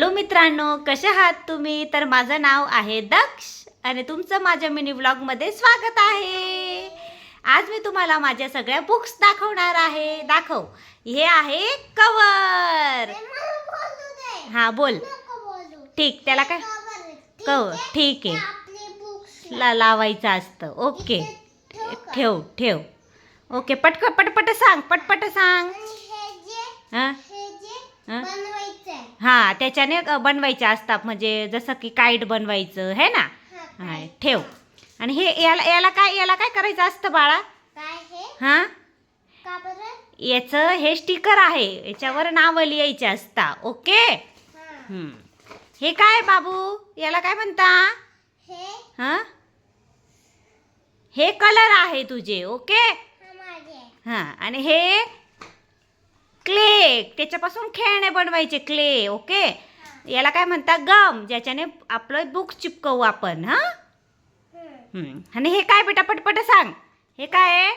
Hello मित्रांनो कसे आहात तुम्ही? तर माझं नाव आहे दक्ष आणि तुमचं माझ्या मिनी व्लॉगमध्ये स्वागत आहे. आज मी तुम्हाला माझ्या सगळ्या बुक्स दाखवणार आहे. दाखव. हे आहे कवर हा बोल. ठीक त्याला काय? कवर ठीक आहे. ला. लावायचं असतं. ओके. ठेव ठेव ओके पटक पटपट सांग पटपट सांग. हां हं? हां त्याच्याने बनवायचे असतात. म्हणजे जसं की काईट बनवायचं है ना? हा ठेव. आणि हे याला याला काय याला काय करायचं असतं बाळा? हां? याचं हे स्टिकर आहे. याच्यावर नावं लिहायचे असता. ओके? हं. हे काय बाबू? याला काय म्हणता? हां? हे? कलर आहे तुझे. ओके? हां आणि हे क्ले. त्याच्यापासून खेळणे बनवायचे क्ले ओके? याला काय म्हणतात गम ज्याच्याने आपलं बुक चिपकवू आपण हां? हं. आणि हे काय बेटा? पटपट सांग. हे काय आहे?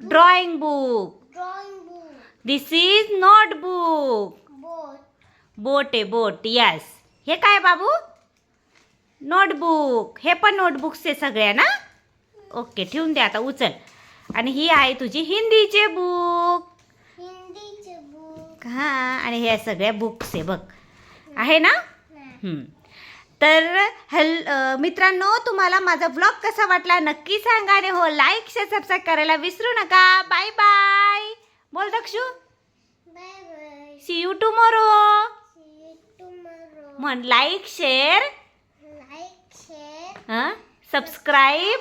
Drawing book this is notebook boat आहे बोट यस हे काय बाबू? नोटबुक हे पण नोटबुक्स आहे सगळ्या ना ओके ठेवून दे आता उचल. आणि ही आहे तुझी हिंदीचे बुक हां आणि ह्या सगळ्या बुक्स आहे बघ. आहे ना. तर हॅल मित्रांनो तुम्हाला माझा ब्लॉग कसा वाटला नक्की सांगा आणि हो लाईक शेअर सबस्क्राईब करायला विसरू नका. बाय बाय बोल दक्षू. सी यू टुमोरो म्हण लाईक शेअर हां सबस्क्राईब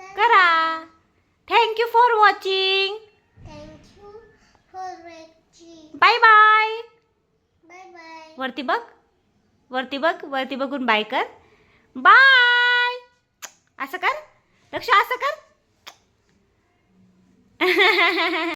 करा. Thank you for watching bye bye वरती बघ. वरती बघ. वरती बघून बाय कर. बाय असं कर. लक्ष असं कर.